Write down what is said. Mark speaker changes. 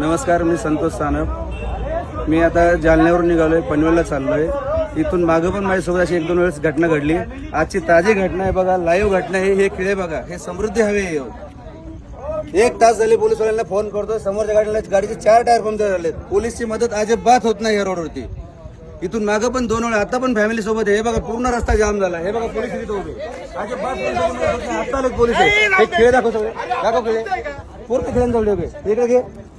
Speaker 1: नमस्कार मी संतोष सानप. मी आता जालन्यावरून निघालोय पनवेलला चाललोय. इथून मागं पण माझ्यासोबत अशी एक दोन वेळेस घटना घडली. आजची ताजी घटना आहे बघा लाईव्ह घटना आहे हे खिळे बघा हे समृद्धी हवे आहे हो. एक तास झाले पोलीसवाल्यांना फोन करतो समोरच्या गाडीला गाडीचे चार टायर पंक्चर झाले पोलीसची मदत अजिबात होत नाही या रोडवरती इथून मागं पण दोन वेळा आता पण फॅमिली सोबत आहे. हे बघा पूर्ण रस्ता जाम झाला. हे बघा पोलीस इथे उभे अजिबात आता पोलीस. हे खेळ दाखव सगळे. दाखव खेळ. पूर्ण खेळांजवळ उभे इकडे घे